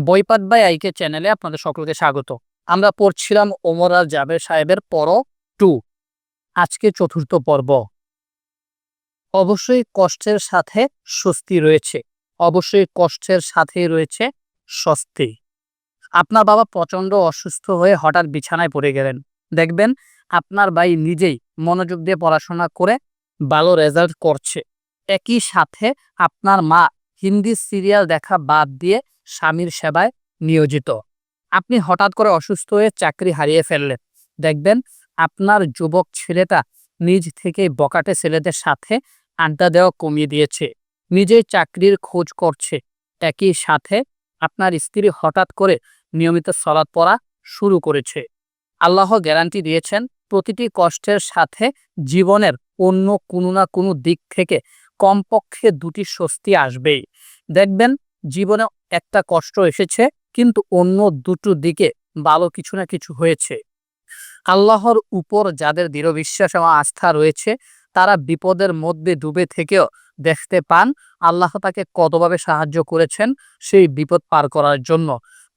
বইপাট by আইকে চ্যানেলে আপনাদের সকলকে স্বাগত। আমরা পড়ছিলাম ওমর আল জাবের সাহেবের পর টু, আজকে চতুর্থ পর্ব। অবশ্যই কষ্টের সাথে স্বস্তি রয়েছে। অবশ্যই কষ্টের সাথেই রয়েছে স্বস্তি। আপনার বাবা প্রচণ্ড অসুস্থ হয়ে হঠাৎ বিছানায় পড়ে গেলেন। দেখবেন আপনার ভাই নিজেই মনোযোগ দিয়ে পড়াশোনা করে ভালো রেজাল্ট করছে। একই সাথে আপনার মা হিন্দি সিরিয়াল দেখা বাদ দিয়ে স্বামীর সেবায় নিয়োজিত। আপনি হঠাৎ করে অসুস্থ হয়ে চাকরি হারিয়ে ফেললেন। দেখবেন আপনার যুবক ছেলেটা নিজ থেকেই বকাটে ছেলেদের সাথে আড্ডা দেওয়া কমিয়ে দিয়েছে। নিজেই চাকরির খোঁজ করছে। একই সাথে আপনার স্ত্রী হঠাৎ করে নিয়মিত সলাৎ পড়া শুরু করেছে। আল্লাহ গ্যারান্টি দিয়েছেন প্রতিটি কষ্টের সাথে জীবনের অন্য কোনো না কোনো দিক থেকে কমপক্ষে দুটি স্বস্তি আসবেই। দেখবেন জীবনে একটা কষ্ট এসেছে, কিন্তু অন্য দুটো দিকে ভালো কিছু না কিছু হয়েছে। আল্লাহর উপর যাদের দৃঢ় বিশ্বাস এবং আস্থা রয়েছে, তারা বিপদের মধ্যে ডুবে থেকেও দেখতে পান, আল্লাহ তাকে কতভাবে সাহায্য করেছেন সেই বিপদ পার করার জন্য।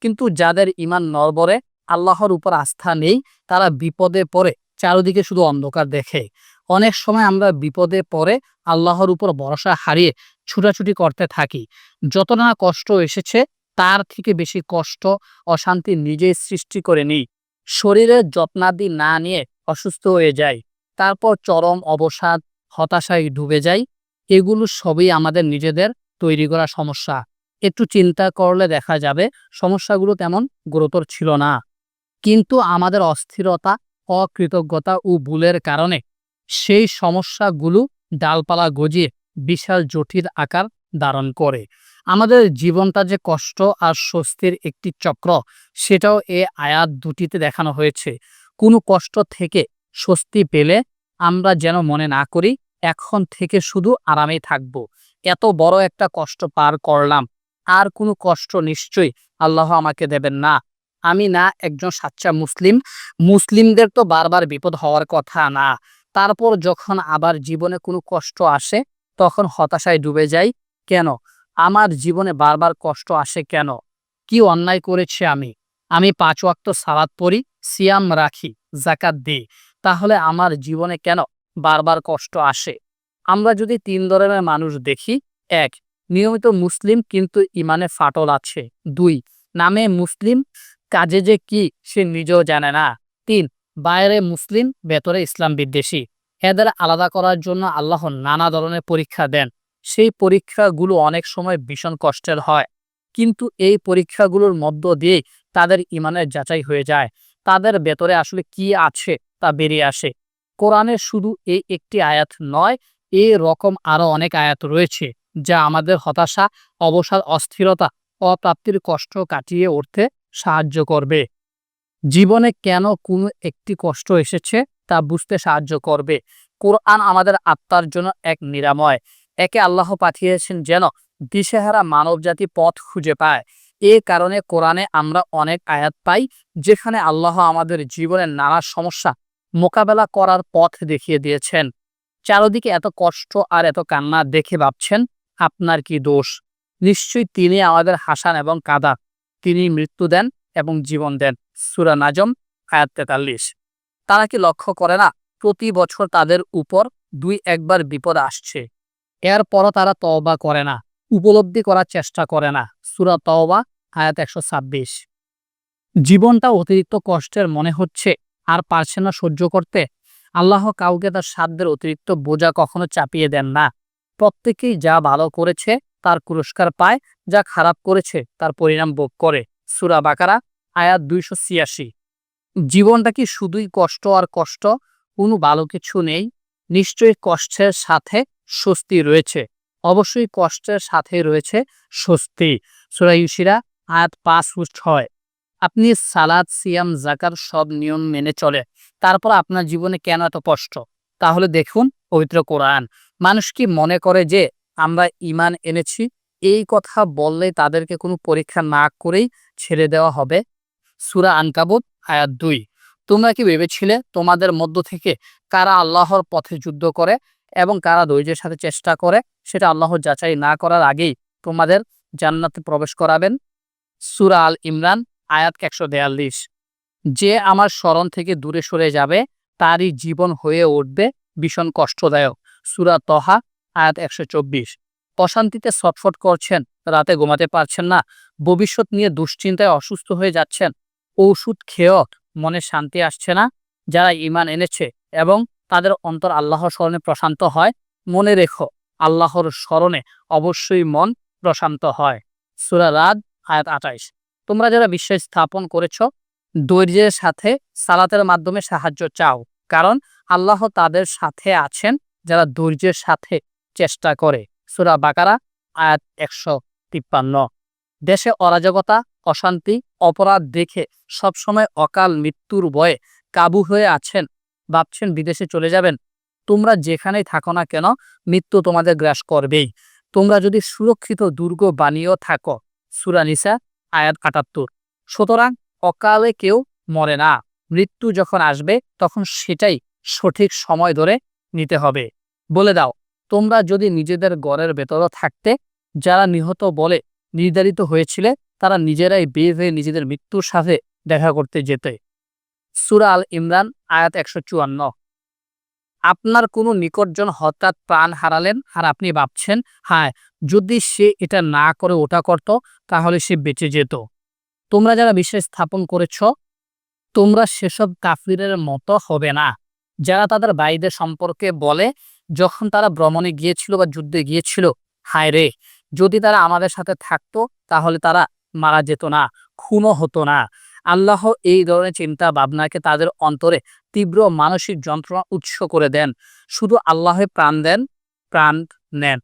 কিন্তু যাদের ইমান নরবরে আল্লাহর উপর আস্থা নেই, তারা বিপদে পড়ে, চারিদিকে শুধু অন্ধকার দেখে। অনেক সময় আমরা বিপদে পড়ে, আল্লাহর উপর ভরসা হারিয়ে ছুটাছুটি করতে থাকি। যত না কষ্ট এসেছে, তার থেকে বেশি কষ্ট, অশান্তি নিজেই সৃষ্টি করে নিই। শরীরের যত্নাদি না নিয়ে অসুস্থ হয়ে যাই। তারপর চরম অবসাদ, হতাশায় ডুবে যাই। এগুলো সবই আমাদের নিজেদের তৈরি করা সমস্যা। একটু চিন্তা করলে দেখা যাবে, সমস্যাগুলো তেমন গুরুতর ছিল না। কিন্তু আমাদের অস্থিরতা, অকৃতজ্ঞতা ও ভুলের কারণে সেই সমস্যাগুলো ডালপালা গজিয়ে বিশাল জটিল আকার ধারণ করে। আমাদের জীবনটা যে কষ্ট আর স্বস্তির একটি চক্র, সেটাও এ আয়াত দুটিতে দেখানো হয়েছে। কোনো কষ্ট থেকে স্বস্তি পেলে আমরা যেন মনে না করি, এখন থেকে শুধু আরামেই থাকব। এত বড় একটা কষ্ট পার করলাম, আর কোনো কষ্ট নিশ্চয়ই আল্লাহ আমাকে দেবেন না। আমি না একজন সাচ্চা মুসলিম, মুসলিমদের তো বারবার বিপদ হওয়ার কথা না। তারপর যখন আবার জীবনে কোনো কষ্ট আসে তখন হতাশায় ডুবে যাই, কেন? আমার জীবনে বারবার কষ্ট আসে কেন? কি অন্যায় করেছি আমি? আমি পাঁচ ওয়াক্ত সালাদ পড়ি, সিয়াম রাখি জাকাত দিই। তাহলে আমার জীবনে কেন বারবার কষ্ট আসে? আমরা যদি তিন ধরনের মানুষ দেখি, এক, নিয়মিত মুসলিম কিন্তু ইমানে ফাটল আছে। দুই, নামে মুসলিম কাজে যে কি সে নিজেও জানে না। তিন, বাইরে মুসলিম, ভেতরে ইসলাম বিদ্বেষী। এদের আলাদা করার জন্য আল্লাহ নানা ধরনের পরীক্ষা দেন। সেই পরীক্ষাগুলো অনেক সময় ভীষণ কষ্টের হয়। কিন্তু এই পরীক্ষাগুলোর মধ্য দিয়েই তাদের ইমানের যাচাই হয়ে যায়। তাদের ভেতরে আসলে কি আছে তা বেরিয়ে আসে। কোরআনের শুধু এই একটি আয়াত নয়, এই রকম আরও অনেক আয়াত রয়েছে, যা আমাদের হতাশা, অবসাদ, অস্থিরতা, অপ্রাপ্তির কষ্ট কাটিয়ে উঠতে সাহায্য করবে। জীবনে কেন কোনো একটি কষ্ট এসেছে? তা বুঝতে সাহায্য করবে। কোরআন আমাদের আত্মার জন্য এক নিরাময়। একে আল্লাহ পাঠিয়েছেন যেন দিশেহারা মানবজাতি পথ খুঁজে পায়। এ কারণে কোরআনে আমরা অনেক আয়াত পাই, যেখানে আল্লাহ আমাদের জীবনের নানা সমস্যা মোকাবেলা করার পথ দেখিয়ে দিয়েছেন। চারদিকে এত কষ্ট আর এত কান্না দেখে ভাবছেন, আপনার কি দোষ? নিশ্চয়ই তিনি আমাদের হাসান এবং কাদা। তিনি মৃত্যু দেন এবং জীবন দেন। সুরা নাজম, আয়াত তেতাল্লিশ। তারা কি লক্ষ্য করে না? প্রতি বছর তাদের উপর দুই একবার বিপদ আসছে। এরপরও তারা তওবা করে না, উপলব্ধি করার চেষ্টা করে না। সুরা তওবা, আয়াত একশো ছাব্বিশ। জীবনটা অতিরিক্ত কষ্টের মনে হচ্ছে, আর পারছে না সহ্য করতে। আল্লাহ কাউকে তার সাধ্যের অতিরিক্ত বোঝা কখনো চাপিয়ে দেন না। প্রত্যেকেই যা ভালো করেছে, তার পুরস্কার পায়, যা খারাপ করেছে, তার পরিণাম ভোগ করে। সুরা বাকারা, আয়াত দুইশো ছিয়াশি। জীবনটা কি শুধুই কষ্ট আর কষ্ট? কোনো ভালো কিছু নেই। নিশ্চয়ই কষ্টের সাথে স্বস্তি রয়েছে। অবশ্যই কষ্টের সাথে রয়েছে স্বস্তি। সুরা ইউসিরা, আয়াত পাঁচ ও ছয়। আপনি সালাদ, সিয়াম জাকার সব নিয়ম মেনে চলে। তারপর আপনার জীবনে কেন এত কষ্ট? তাহলে দেখুন পবিত্র কোরআন। মানুষ কি মনে করে যে আমরা ইমান এনেছি? এই কথা বললে তাদেরকে কোনো পরীক্ষা না করেই ছেড়ে দেওয়া হবে। সুরা আনকাবুত, আয়াত দুই। তোমরা কি ভেবেছিলে তোমাদের মধ্য থেকে কারা আল্লাহর পথে যুদ্ধ করে এবং কারা ধৈর্যের সাথে চেষ্টা করে? সেটা আল্লাহর যাচাই না করার আগেই তোমাদের জান্নাতে প্রবেশ করাবেন। সুরা আল ইমরান আয়াত একশো যে আমার স্মরণ থেকে দূরে সরে যাবে, তারই জীবন হয়ে উঠবে, ভীষণ কষ্টদায়ক। সুরা তহা, আয়াত একশো চব্বিশ। অশান্তিতে ছটফট করছেন, রাতে ঘুমাতে পারছেন না, ভবিষ্যৎ নিয়ে দুশ্চিন্তায় অসুস্থ হয়ে যাচ্ছেন ঔষধ খেয়েও মনে শান্তি আসছে না। যারা ইমান এনেছে এবং তাদের অন্তর আল্লাহর স্মরণে প্রশান্ত হয়, মনে রেখো, আল্লাহর স্মরণে অবশ্যই মন প্রশান্ত হয়। সুরা রাদ, আয়াত আটাইশ তোমরা যারা বিশ্বাস স্থাপন করেছ, ধৈর্যের সাথে সালাতের মাধ্যমে সাহায্য চাও, কারণ আল্লাহ তাদের সাথে আছেন যারা ধৈর্যের সাথে চেষ্টা করে। সুরা বাকারা, আয়াত একশো তিপ্পান্ন। দেশে অরাজকতা অশান্তি, অপরাধ দেখে সবসময় অকাল মৃত্যুর ভয়ে কাবু হয়ে আছেন, ভাবছেন বিদেশে চলে যাবেন। তোমরা যেখানেই থাকো না কেন, মৃত্যু তোমাদের গ্রাস করবেই। তোমরা যদি সুরক্ষিত দুর্গ বানিয়েও থাকো সুরানিসা আয়াত আটাত্তর। সুতরাং অকালে কেউ মরে না। মৃত্যু যখন আসবে, তখন সেটাই সঠিক সময় ধরে নিতে হবে। বলে দাও, তোমরা যদি নিজেদের গড়ের ভেতরও থাকতে, যারা নিহত বলে নির্ধারিত হয়েছিলে তারা নিজেরাই বের হয়ে নিজেদের মৃত্যুর সাথে দেখা করতে যেতে। সুরা আল ইমরান, আয়াত একশো চুয়ান্ন। আপনার কোনো নিকটজন হঠাৎ প্রাণ হারালেন আর আপনি ভাবছেন হ্যাঁ যদি সে এটা না করে ওটা করত, তাহলে সে বেঁচে যেত। তোমরা যারা বিশ্বাস স্থাপন করেছ, তোমরা সেসব কাফিরের মতো হবে না। যারা তাদের ভাইদের সম্পর্কে বলে, যখন তারা ভ্রমণে গিয়েছিল বা যুদ্ধে গিয়েছিল হায় রে যদি তারা আমাদের সাথে থাকতো, তাহলে তারা মারা যেত না, খুনও হতো না। আল্লাহ এই ধরনের চিন্তা ভাবনাকে তাদের অন্তরে তীব্র মানসিক যন্ত্রণা উৎস করে দেন। শুধু আল্লাহে প্রাণ দেন, প্রাণ নেন।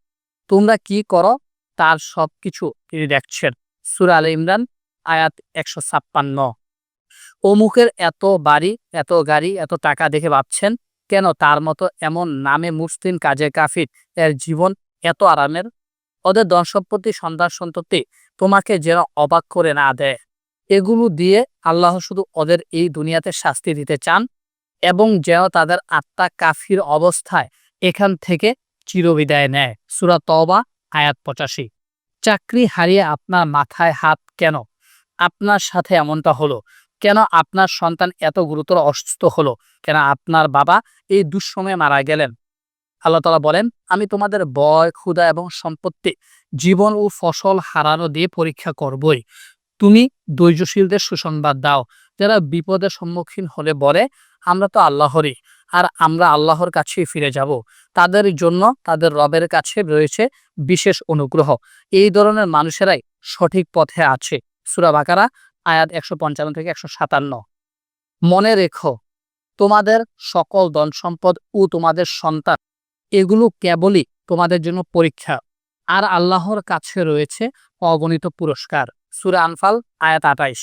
তোমরা কি করো? তার সব কিছু তিনি দেখছেন। সুরা আল ইমরান, আয়াত একশো ছাপ্পান্ন। অমুকের এত বাড়ি, এত গাড়ি, এত টাকা দেখে ভাবছেন, কেন তার মতো এমন নামে মুসলিম কাজে কাফির এর জীবন এত আরামের? ওদের দর্শকপতি সন্তান সন্ততি তোমাকে যেন অবাক করে না দেয়। এগুলো দিয়ে আল্লাহ শুধু ওদের এই দুনিয়াতে শাস্তি দিতে চান এবং যেন তাদের আত্মা কাফির অবস্থায় এখান থেকে চিরবিদায় নেয়। সুরা তবা আয়াত পঁচাশি। চাকরি হারিয়ে আপনার মাথায় হাত কেন? আপনার সাথে এমনটা হলো। কেন আপনার সন্তান এত গুরুতর অসুস্থ হলো? কেন আপনার বাবা এই দুঃসময়ে মারা গেলেন? আল্লাহ তালা বলেন, আমি তোমাদের বয় ক্ষুদা এবং সম্পত্তি, জীবন ও ফসল হারানো দিয়ে পরীক্ষা করবই। তুমি ধৈর্যশীলদের সুসংবাদ দাও। যারা বিপদের সম্মুখীন হলে বলে, আমরা তো আল্লাহরই, আর আমরা আল্লাহর কাছেই ফিরে যাব। তাদের জন্য তাদের রবের কাছে রয়েছে বিশেষ অনুগ্রহ। এই ধরনের মানুষেরাই সঠিক পথে আছে সুরা বাকারা, আয়াত একশো পঞ্চান্ন থেকে একশো সাতান্ন। মনে রেখো, তোমাদের সকল ধন সম্পদ ও তোমাদের সন্তান এগুলো কেবলই তোমাদের জন্য পরীক্ষা। আর আল্লাহর কাছে রয়েছে অগণিত পুরস্কার। সুরা আনফাল, আয়াত আটাইশ।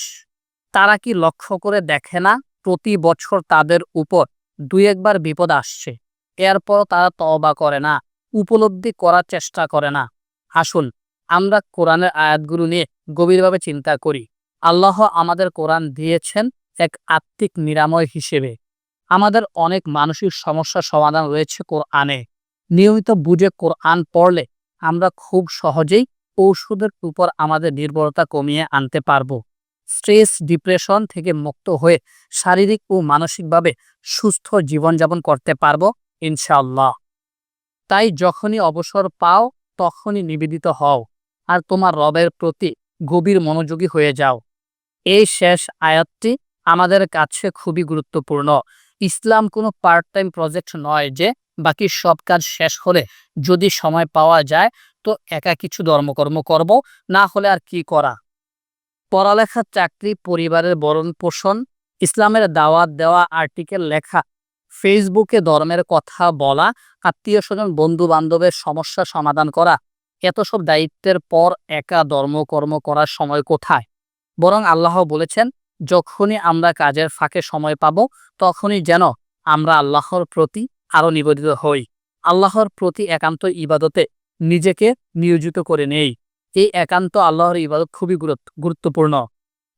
তারা কি লক্ষ্য করে দেখে না প্রতি বছর তাদের উপর দুই একবার বিপদ আসছে? এরপর তারা তওবা করে না, উপলব্ধি করার চেষ্টা করে না। আসুন, আমরা কোরআনের আয়াতগুলো নিয়ে গভীরভাবে চিন্তা করি। আল্লাহ আমাদের কোরআন দিয়েছেন এক আত্মিক নিরাময় হিসেবে। আমাদের অনেক মানসিক সমস্যার সমাধান রয়েছে কোরআনে। নিয়মিত বুঝে কোরআন পড়লে আমরা খুব সহজেই ঔষধের উপর আমাদের নির্ভরতা কমিয়ে আনতে পারব। স্ট্রেস, ডিপ্রেশন থেকে মুক্ত হয়ে শারীরিক ও মানসিকভাবে সুস্থ জীবনযাপন করতে পারব ইনশাল্লাহ তাই যখনই অবসর পাও, তখনই নিবেদিত হও আর তোমার রবের প্রতি গভীর মনোযোগী হয়ে যাও। এই শেষ আয়াতটি আমাদের কাছে খুবই গুরুত্বপূর্ণ। ইসলাম কোনো পার্ট টাইম প্রজেক্ট নয় যে বাকি সব কাজ শেষ হলে যদি সময় পাওয়া যায়, তো একা কিছু ধর্মকর্ম করব, না হলে আর কি করা? পড়ালেখা, চাকরি, পরিবারের বরণ পোষণ, ইসলামের দাওয়াত দেওয়া, আর্টিকেল লেখা, ফেসবুকে ধর্মের কথা বলা, আত্মীয় স্বজন বন্ধু বান্ধবের সমস্যা সমাধান করা, এত সব দায়িত্বের পর একা ধর্মকর্ম করার সময় কোথায়? বরং আল্লাহ বলেছেন, যখনই আমরা কাজের ফাঁকে সময় পাব, তখনই যেন আমরা আল্লাহর প্রতি আরও নিবেদিত হই। আল্লাহর প্রতি একান্ত ইবাদতে নিজেকে নিয়োজিত করে নেই। এই একান্ত আল্লাহর ইবাদত খুবই গুরুত্বপূর্ণ।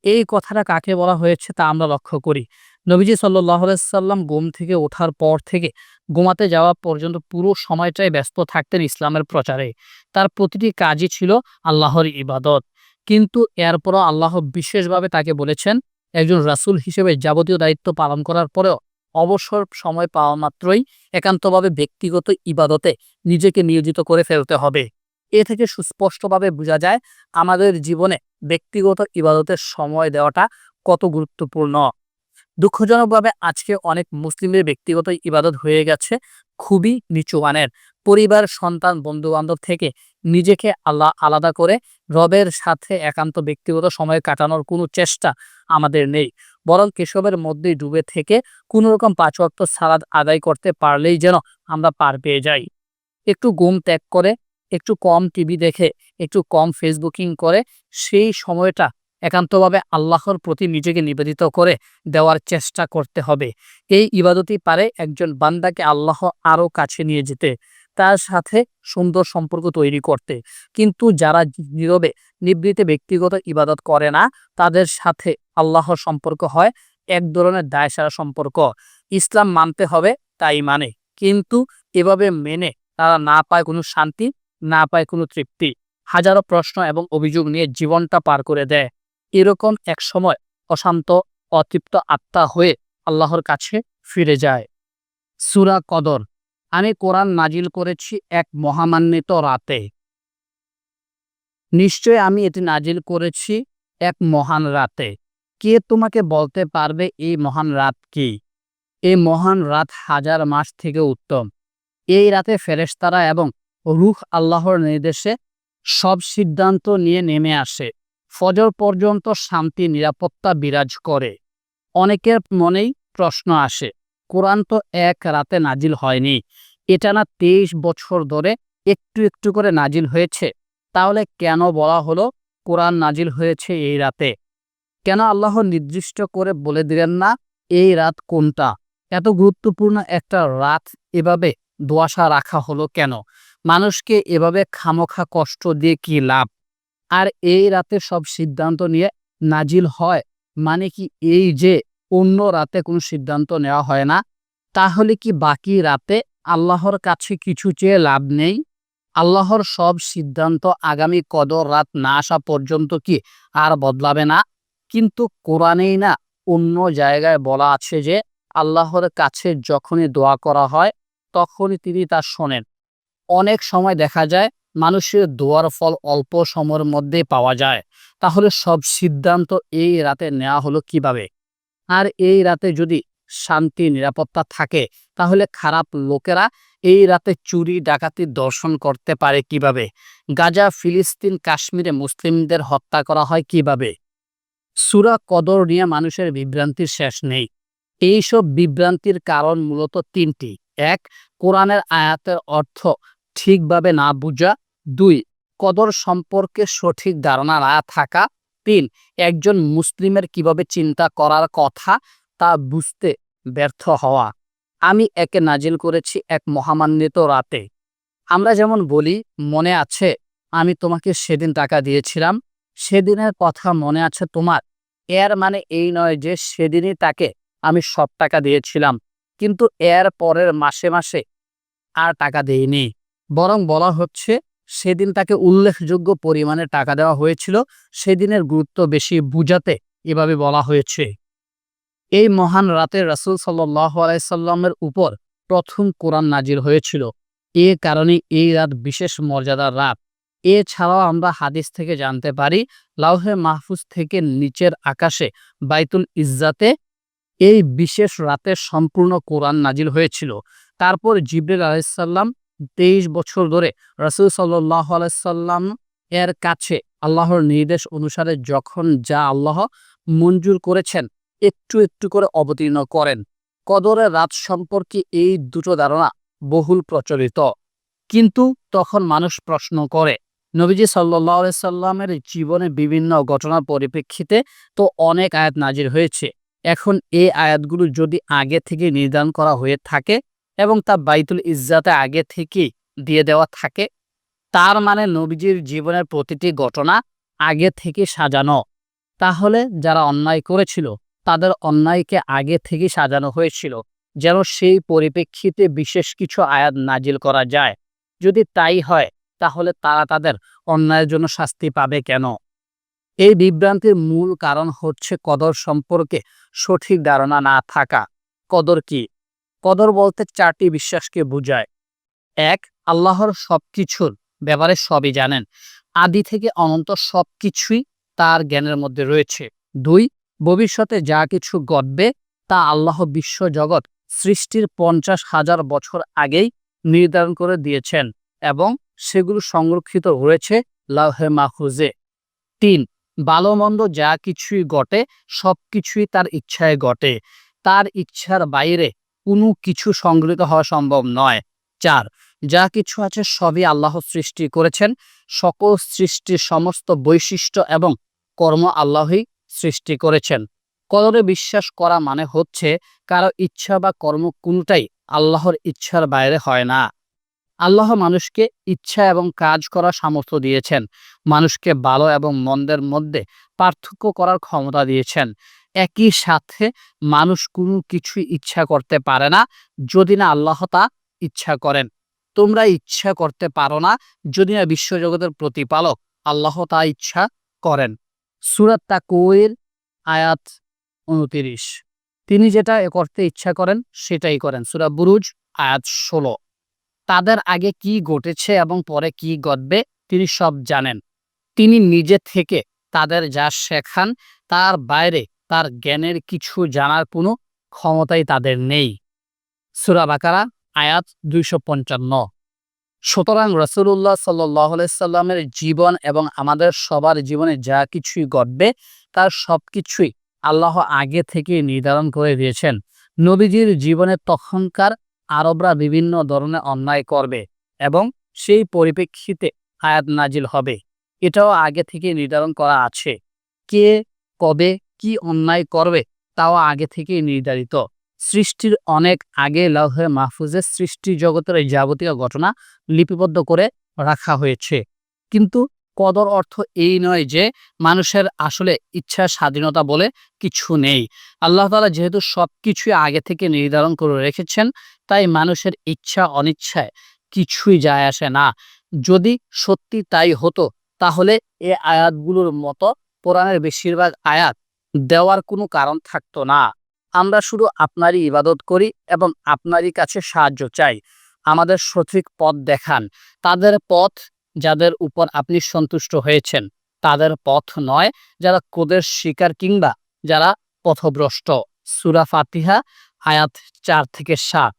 এই কথাটা কাকে বলা হয়েছে তা আমরা লক্ষ্য করি। নবীজি সাল্লাহ সাল্লাম ঘুম থেকে ওঠার পর থেকে ঘুমাতে যাওয়া পর্যন্ত পুরো সময়টাই ব্যস্ত থাকতেন ইসলামের প্রচারে। তার প্রতিটি কাজই ছিল আল্লাহর ইবাদত। কিন্তু এরপরও আল্লাহ বিশেষভাবে তাকে বলেছেন, একজন রাসূল হিসেবে যাবতীয় দায়িত্ব পালন করার পরেও অবসর সময় পাওয়া মাত্রই একান্তভাবে ব্যক্তিগত ইবাদতে নিজেকে নিয়োজিত করে ফেলতে হবে। এ থেকে সুস্পষ্টভাবে বোঝা যায় আমাদের জীবনে ব্যক্তিগত ইবাদতের সময় দেওয়াটা কত গুরুত্বপূর্ণ। দুঃখজনকভাবে আজকে অনেক মুসলিমের ব্যক্তিগত ইবাদত হয়ে গেছে খুবই নিচু মানের পরিবার, সন্তান বন্ধু বান্ধব থেকে নিজেকে আল্লাহ আলাদা করে রবের সাথে একান্ত ব্যক্তিগত সময় কাটানোর কোনো চেষ্টা আমাদের নেই। বরং কেশবের মধ্যেই ডুবে থেকে কোনো রকম পাঁচ ওয়াক্ত সালাদ আদায় করতে পারলেই যেন আমরা পার পেয়ে যাই। একটু ঘুম ত্যাগ করে, একটু কম টিভি দেখে, একটু কম ফেসবুকিং করে, সেই সময়টা একান্তভাবে আল্লাহর প্রতি নিজেকে নিবেদিত করে দেওয়ার চেষ্টা করতে হবে। এই ইবাদতই পারে একজন বান্দাকে আল্লাহ আরও কাছে নিয়ে যেতে। তার সাথে সুন্দর সম্পর্ক তৈরি করতে। কিন্তু যারা নীরবে, নিবৃতে ব্যক্তিগত ইবাদত করে না, তাদের সাথে আল্লাহর সম্পর্ক হয়, এক ধরনের দায়সারা সম্পর্ক। ইসলাম মানতে হবে তাই মানে। কিন্তু এভাবে মেনে তারা না পায় কোনো শান্তি, না পায় কোনো তৃপ্তি। হাজারো প্রশ্ন এবং অভিযোগ নিয়ে জীবনটা পার করে দেয়। এরকম এক সময় অশান্ত, অতৃপ্ত আত্মা হয়ে আল্লাহর কাছে ফিরে যায়। সুরা কদর। আমি কোরআন নাজিল করেছি এক মহামান্বিত রাতে। নিশ্চয় আমি এটি নাজিল করেছি এক মহান রাতে। কে তোমাকে বলতে পারবে এই মহান রাত কি? এই মহান রাত হাজার মাস থেকে উত্তম। এই রাতে ফেরেশতারা এবং রুখ আল্লাহর নির্দেশে সব সিদ্ধান্ত নিয়ে নেমে আসে। ফজর পর্যন্ত শান্তি, নিরাপত্তা বিরাজ করে। অনেকের মনেই প্রশ্ন আসে কোরআন তো এক রাতে নাজিল হয়নি। এটা না তেইশ বছর ধরে একটু একটু করে নাজিল হয়েছে। তাহলে কেন বলা হলো কোরআন নাজিল হয়েছে এই রাতে? কেন আল্লাহ নির্দিষ্ট করে বলে দিলেন না এই রাত কোনটা? এত গুরুত্বপূর্ণ একটা রাত এভাবে দোয়াশা রাখা হলো কেন? মানুষকে এভাবে খামোখা কষ্ট দিয়ে কি লাভ? আর এই রাতে সব সিদ্ধান্ত নিয়ে নাজিল হয় মানে কি এই যে অন্য রাতে কোনো সিদ্ধান্ত নেওয়া হয় না। তাহলে কি বাকি রাতে আল্লাহর কাছে কিছু চেয়ে লাভ নেই? আল্লাহর সব সিদ্ধান্ত আগামী কদর রাত না আসা পর্যন্ত কি আর বদলাবে না? কিন্তু কোরআনেই না অন্য জায়গায় বলা আছে যে, আল্লাহর কাছে যখনই দোয়া করা হয়, তখনই তিনি তা শোনেন। অনেক সময় দেখা যায়, মানুষের দোয়ার ফল অল্প সময়ের মধ্যে পাওয়া যায়। তাহলে সব সিদ্ধান্ত এই রাতে নেওয়া হলো কীভাবে? আর এই রাতে যদি শান্তি, নিরাপত্তা থাকে, তাহলে খারাপ লোকেরা এই রাতে চুরি, ডাকাতি দর্শন করতে পারে কীভাবে? গাজা, ফিলিস্তিন, কাশ্মীরে মুসলিমদের হত্যা করা হয় কীভাবে? সুরা কদর নিয়ে মানুষের বিভ্রান্তির শেষ নেই। এইসব বিভ্রান্তির কারণ মূলত তিনটি। এক, কোরআনের আয়াতের অর্থ ঠিকভাবে না বুঝা। দুই, কদর সম্পর্কে সঠিক ধারণা না থাকা। তিন একজন মুসলিমের কীভাবে চিন্তা করার কথা তা বুঝতে ব্যর্থ হওয়া। আমি একে নাজিল করেছি এক মহামান্বিত রাতে। আমরা যেমন বলি, মনে আছে, আমি তোমাকে সেদিন টাকা দিয়েছিলাম। সেদিনের কথা মনে আছে তোমার। এর মানে এই নয় যে সেদিনই তাকে আমি সব টাকা দিয়েছিলাম। কিন্তু এর পরের মাসে মাসে আর টাকা দেইনি। বরং বলা হচ্ছে সেদিন তাকে উল্লেখযোগ্য পরিমাণে টাকা দেওয়া হয়েছিল। সেদিনের গুরুত্ব বেশি বুঝাতে এভাবে বলা হয়েছে। এই মহান রাতে রাসুল সাল্লাহ আলাইসাল্লামের উপর প্রথম কোরআন নাজির হয়েছিল। এ কারণে এই রাত বিশেষ মর্যাদার রাত। এছাড়াও আমরা হাদিস থেকে জানতে পারি, লাউহে মাহফুজ থেকে নিচের আকাশে বাইতুল ইজ্জাতে এই বিশেষ রাতে সম্পূর্ণ কোরআন নাজিল হয়েছিল। তারপর জিবরুল আলাইসাল্লাম তেইশ বছর ধরে রসুল সাল্লাহ আলাইসাল্লাম এর কাছে আল্লাহর নির্দেশ অনুসারে যখন যা আল্লাহ মঞ্জুর করেছেন, একটু একটু করে অবতীর্ণ করেন। কদরের রাত সম্পর্কে এই দুটো ধারণা বহুল প্রচলিত। কিন্তু তখন মানুষ প্রশ্ন করে, নবীজি সাল্লাহ সাল্লামের জীবনে বিভিন্ন ঘটনার পরিপ্রেক্ষিতে তো অনেক আয়াত নাজির হয়েছে। এখন এই আয়াতগুলো যদি আগে থেকে নির্ধারণ করা হয়ে থাকে এবং তা বাইতুল ইজ্জাতে আগে থেকে দিয়ে দেওয়া থাকে। তার মানে নবীজির জীবনের প্রতিটি ঘটনা আগে থেকে সাজানো। তাহলে যারা অন্যায় করেছিল, তাদের অন্যায়কে আগে থেকে সাজানো হয়েছিল, যেন সেই পরিপ্রেক্ষিতে বিশেষ কিছু আয়াত নাজিল করা যায়। যদি তাই হয়, তাহলে তারা তাদের অন্যায়ের জন্য শাস্তি পাবে কেন? এই বিভ্রান্তির মূল কারণ হচ্ছে কদর সম্পর্কে সঠিক ধারণা না থাকা। কদর কি? কদর বলতে চারটি বিশ্বাসকে বোঝায়। এক, আল্লাহর সবকিছুর ব্যাপারে সবই জানেন। আদি থেকে অনন্ত সবকিছুই তার জ্ঞানের মধ্যে রয়েছে। দুই, ভবিষ্যতে যা কিছু ঘটবে তা আল্লাহ বিশ্ব জগৎ সৃষ্টির পঞ্চাশ হাজার বছর আগেই নির্ধারণ করে দিয়েছেন এবং সেগুলো সংরক্ষিত রয়েছে লাহে মাহুজে তিন ভালো মন্দ যা কিছুই ঘটে সব কিছুই তার ইচ্ছায় ঘটে। তার ইচ্ছার বাইরে কোনো কিছু সংগৃহীত হওয়া সম্ভব নয়। চার, যা কিছু আছে সবই আল্লাহ সৃষ্টি করেছেন। সকল সৃষ্টির সমস্ত বৈশিষ্ট্য এবং কর্ম আল্লাহই সৃষ্টি করেছেন। কদরে বিশ্বাস করা মানে হচ্ছে কারও ইচ্ছা বা কর্ম কোনটাই আল্লাহর ইচ্ছার বাইরে হয় না। আল্লাহ মানুষকে ইচ্ছা এবং কাজ করার সামর্থ্য দিয়েছেন। মানুষকে ভালো এবং মন্দের মধ্যে পার্থক্য করার ক্ষমতা দিয়েছেন। একই সাথে মানুষ কোনো কিছুই ইচ্ছা করতে পারে না যদি না আল্লাহ তা ইচ্ছা করেন। তোমরা ইচ্ছা করতে পারো না যদি না বিশ্বজগতের প্রতিপালক আল্লাহ তা ইচ্ছা করেন। সুরাত তা তাকুয়ের আয়াত উনতিরিশ। তিনি যেটা করতে ইচ্ছা করেন সেটাই করেন। সুরা বুরুজ আয়াত ষোলো। তাদের আগে কি ঘটেছে এবং পরে কি ঘটবে তিনি সব জানেন। তিনি নিজে থেকে তাদের যা শেখান তার বাইরে তার জ্ঞানের কিছু জানার কোনো ক্ষমতাই তাদের নেই। সুরা বাকারা, আয়াত দুইশো পঞ্চান্ন। সুতরাং রসুল্লাহ সাল্লাহ সাল্লামের জীবন এবং আমাদের সবার জীবনে যা কিছুই ঘটবে, তার সব কিছুই আল্লাহ আগে থেকে নির্ধারণ করে দিয়েছেন। নবীজির জীবনে তখনকার আরবরা বিভিন্ন ধরনের অন্যায় করবে এবং সেই পরিপ্রেক্ষিতে আয়াত নাজিল হবে। এটাও আগে থেকে নির্ধারণ করা আছে। কে, কবে কি অন্যায় করবে তাও আগে থেকেই নির্ধারিত। সৃষ্টির অনেক আগে লৌহে মাহফুজের সৃষ্টি জগতের এই যাবতীয় ঘটনা লিপিবদ্ধ করে রাখা হয়েছে। কিন্তু কদর অর্থ এই নয় যে মানুষের আসলে ইচ্ছা স্বাধীনতা বলে কিছু নেই। আল্লাহ তালা যেহেতু সব কিছুই আগে থেকে নির্ধারণ করে রেখেছেন, তাই মানুষের ইচ্ছা অনিচ্ছায় কিছুই যায় আসে না। যদি সত্যি তাই হতো, তাহলে এ আয়াতগুলোর মতো কোরআনের বেশিরভাগ আয়াত দেওয়ার কোনো কারণ থাকতো না। আমরা শুধু আপনারই ইবাদত করি এবং আপনারই কাছে সাহায্য চাই। আমাদের সঠিক পথ দেখান। তাদের পথ যাদের উপর আপনি সন্তুষ্ট হয়েছেন, তাদের পথ নয় যারা কোদের শিকার কিংবা যারা পথভ্রষ্ট। সুরা ফাতিহা, আয়াত চার থেকে সাত।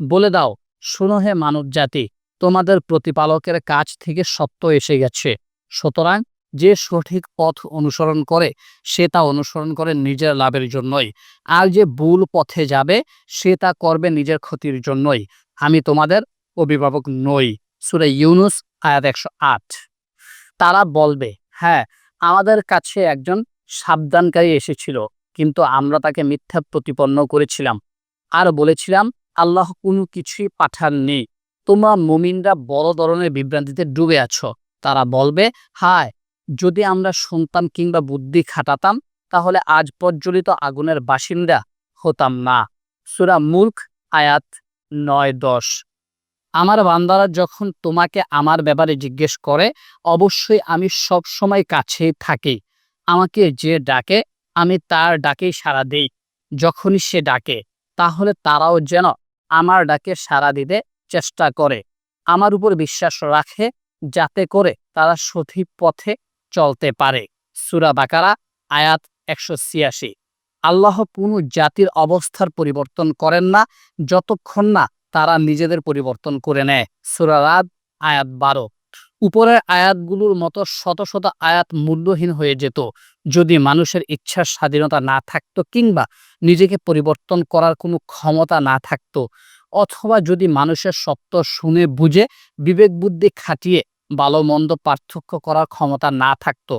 বলে দাও, শুনো হে মানব জাতি তোমাদের প্রতিপালকের কাছ থেকে সত্য এসে গেছে। সুতরাং যে সঠিক পথ অনুসরণ করে, সে তা অনুসরণ করে নিজের লাভের জন্যই। আর যে ভুল পথে যাবে, সে তা করবে নিজের ক্ষতির জন্যই। আমি তোমাদের অভিভাবক নই। সুরে ইউনুস, আয়াত একশো আট। তারা বলবে হ্যাঁ আমাদের কাছে একজন সাবধানকারী এসেছিল, কিন্তু আমরা তাকে মিথ্যা প্রতিপন্ন করেছিলাম। আর বলেছিলাম, আল্লাহ কোনো কিছুই পাঠাননি। তোমরা মুমিনরা বড় ধরনের বিভ্রান্তিতে ডুবে আছো। তারা বলবে, হায় যদি আমরা শুনতাম কিংবা বুদ্ধি খাটাতাম, তাহলে আজ প্রজ্বলিত আগুনের বাসিন্দা হতাম না। সুরা মুল্ক, আয়াত নয়, দশ। আমার বান্দারা যখন তোমাকে আমার ব্যাপারে জিজ্ঞেস করে, অবশ্যই আমি সব সময় কাছেই থাকি। আমাকে যে ডাকে, আমি তার ডাকেই সাড়া দিই। যখনই সে ডাকে, তাহলে তারাও যেন আমার ডাকে সাড়া দিতে চেষ্টা করে। আমার উপর বিশ্বাস রাখে, যাতে করে তারা সঠিক পথে চলতে পারে। সুরা বাকারা, আয়াত একশো ছিয়াশি। আল্লাহ কোনো জাতির অবস্থার পরিবর্তন করেন না, যতক্ষণ না তারা নিজেদের পরিবর্তন করে নেয়। সুরারাদ আয়াত বারো। উপরের আয়াতগুলোর মতো শত শত আয়াত মূল্যহীন হয়ে যেত। যদি মানুষের ইচ্ছার স্বাধীনতা না থাকতো কিংবা নিজেকে পরিবর্তন করার কোনো ক্ষমতা না থাকতো, অথবা যদি মানুষের সত্য শুনে বুঝে, বিবেক বুদ্ধি খাটিয়ে ভালো মন্দ পার্থক্য করার ক্ষমতা না থাকতো।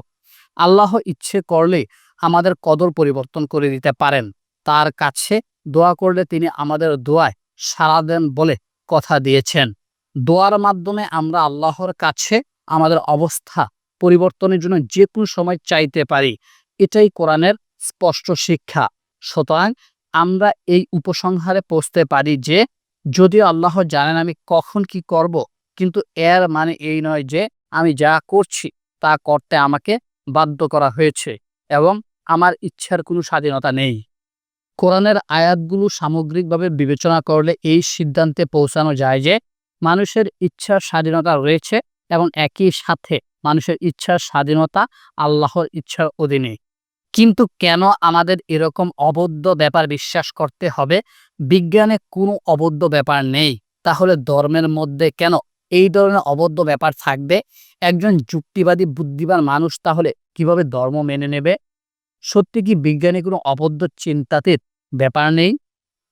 আল্লাহ ইচ্ছে করলে আমাদের কদর পরিবর্তন করে দিতে পারেন। তার কাছে দোয়া করলে তিনি আমাদের দোয়ায় সাড়া দেন বলে কথা দিয়েছেন। দোয়ার মাধ্যমে আমরা আল্লাহর কাছে আমাদের অবস্থা পরিবর্তনের জন্য যে কোনো সময় চাইতে পারি। এটাই কোরআনের স্পষ্ট শিক্ষা। সুতরাং আমরা এই উপসংহারে পৌঁছতে পারি যে, যদিও আল্লাহ জানেন আমি কখন কি করব কিন্তু এর মানে এই নয় যে আমি যা করছি তা করতে আমাকে বাধ্য করা হয়েছে এবং আমার ইচ্ছার কোনো স্বাধীনতা নেই। কোরআনের আয়াতগুলো সামগ্রিকভাবে বিবেচনা করলে এই সিদ্ধান্তে পৌঁছানো যায় যে মানুষের ইচ্ছার স্বাধীনতা রয়েছে এবং একই সাথে মানুষের ইচ্ছার স্বাধীনতা আল্লাহর ইচ্ছার অধীনে। কিন্তু কেন আমাদের এরকম অবদ্ধ ব্যাপার বিশ্বাস করতে হবে? বিজ্ঞানে কোনো অবদ্ধ ব্যাপার নেই। তাহলে ধর্মের মধ্যে কেন এই ধরনের অবদ্ধ ব্যাপার থাকবে। একজন যুক্তিবাদী, বুদ্ধিমান মানুষ তাহলে কীভাবে ধর্ম মেনে নেবে? সত্যি কি বিজ্ঞানে কোনো অবদ্ধ চিন্তাতীত ব্যাপার নেই?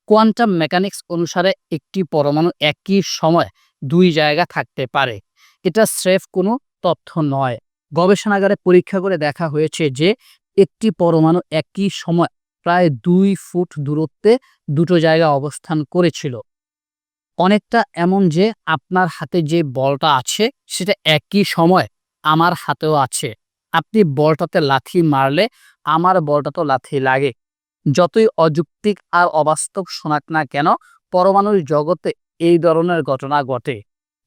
কোয়ান্টাম মেকানিক্স অনুসারে একটি পরমাণু একই সময় দুই জায়গা থাকতে পারে। এটা স্রেফ কোনো তথ্য নয়। গবেষণাগারে পরীক্ষা করে দেখা হয়েছে যে একটি পরমাণু একই সময় প্রায় দুই ফুট দূরত্বে দুটো জায়গা অবস্থান করেছিল। অনেকটা এমন যে আপনার হাতে যে বলটা আছে, সেটা একই সময় আমার হাতেও আছে। আপনি বলটাতে লাথি মারলে আমার বলটা তো লাথি লাগে। যতই অযৌক্তিক আর অবাস্তব শোনাক না কেন, পরমাণুর জগতে এই ধরনের ঘটনা ঘটে।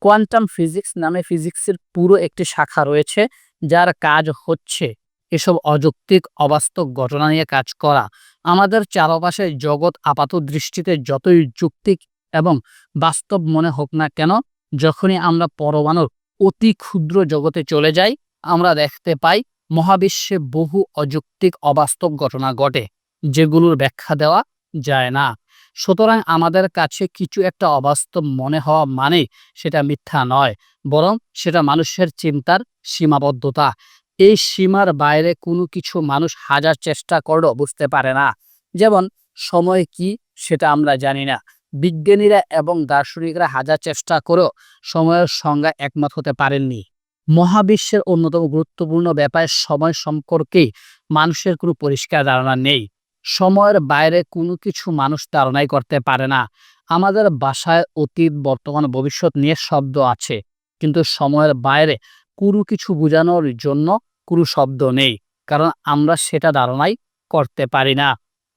কোয়ান্টাম ফিজিক্স নামে ফিজিক্সের পুরো একটি শাখা রয়েছে, যার কাজ হচ্ছে এসব অযৌক্তিক, অবাস্তব ঘটনা নিয়ে কাজ করা। আমাদের চারপাশের জগৎ আপাত দৃষ্টিতে যতই যুক্তিক এবং বাস্তব মনে হোক না কেন, যখনই আমরা পরমাণুর অতি ক্ষুদ্র জগতে চলে যাই, আমরা দেখতে পাই মহাবিশ্বে বহু অযৌক্তিক অবাস্তব ঘটনা ঘটে, যেগুলোর ব্যাখ্যা দেওয়া যায় না। সুতরাং আমাদের কাছে কিছু একটা অবাস্তব মনে হওয়া মানে সেটা মিথ্যা নয়, বরং সেটা মানুষের চিন্তার সীমাবদ্ধতা। এই সীমার বাইরে কোনো কিছু মানুষ হাজার চেষ্টা করলেও বুঝতে পারে না, যেমন সময় কি সেটা আমরা জানি না। বিজ্ঞানীরা এবং দার্শনিকরা হাজার চেষ্টা করেও সময়ের সংজ্ঞা একমত হতে পারেননি। মহাবিশ্বের অন্যতম গুরুত্বপূর্ণ ব্যাপার সময় সম্পর্কে মানুষের কোনো পরিষ্কার ধারণা নেই। সময়ের বাইরে কোনো কিছু মানুষ ধারণাই করতে পারে না। আমাদের বাসায় অতীত, বর্তমান, ভবিষ্যৎ নিয়ে শব্দ আছে। কিন্তু সময়ের বাইরে কোনো কিছু বোঝানোর জন্য কোনো শব্দ নেই। কারণ আমরা সেটা ধারণাই করতে পারি না।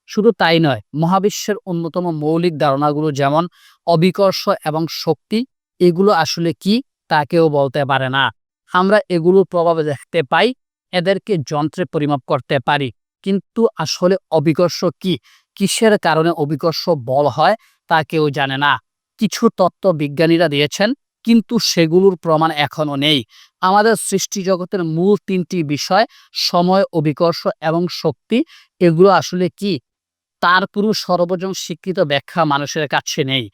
শুধু তাই নয়, মহাবিশ্বের অন্যতম মৌলিক ধারণাগুলো যেমন অবিকর্ষ এবং শক্তি, এগুলো আসলে কি তা কেউ বলতে পারে না। আমরা এগুলোর প্রভাব দেখতে পাই, এদেরকে যন্ত্রে পরিমাপ করতে পারি। কিন্তু আসলে অবিকর্ষ কি? কিসের কারণে অবিকর্ষ বল হয় তা কেউ জানে না। কিছু তত্ত্ব বিজ্ঞানীরা দিয়েছেন, কিন্তু সেগুলোর প্রমাণ এখনও নেই। আমাদের সৃষ্টি জগতের মূল তিনটি বিষয়, সময়, অবিকর্ষ এবং শক্তি, এগুলো আসলে কি? তার পুরো সর্বজন স্বীকৃত ব্যাখ্যা মানুষের কাছে নেই।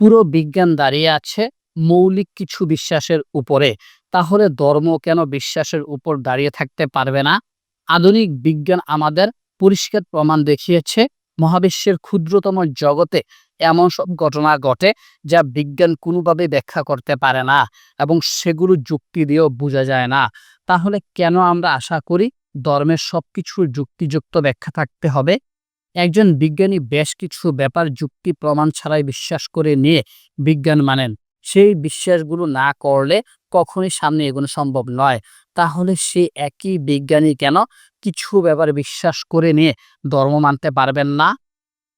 পুরো বিজ্ঞান দাঁড়িয়ে আছে মৌলিক কিছু বিশ্বাসের উপরে। তাহলে ধর্ম কেন বিশ্বাসের উপর দাঁড়িয়ে থাকতে পারবে না? আধুনিক বিজ্ঞান আমাদের পরিষ্কার প্রমাণ দেখিয়েছে, মহাবিশ্বের ক্ষুদ্রতম জগতে এমন সব ঘটনা ঘটে যা বিজ্ঞান কোনোভাবে ব্যাখ্যা করতে পারে না এবং সেগুলো যুক্তি দিয়েও বোঝা যায় না। তাহলে কেন আমরা আশা করি ধর্মের সবকিছুর যুক্তিযুক্ত ব্যাখ্যা থাকতে হবে? একজন বিজ্ঞানী বেশ কিছু ব্যাপার যুক্তি প্রমাণ ছাড়াই বিশ্বাস করে নিয়ে বিজ্ঞান মানেন। সেই বিশ্বাসগুলো না করলে কখনই সামনে এগোনো সম্ভব নয়। তাহলে সে একই বিজ্ঞানী কেন? কিছু ব্যাপার বিশ্বাস করে নিয়ে ধর্ম মানতে পারবেন না?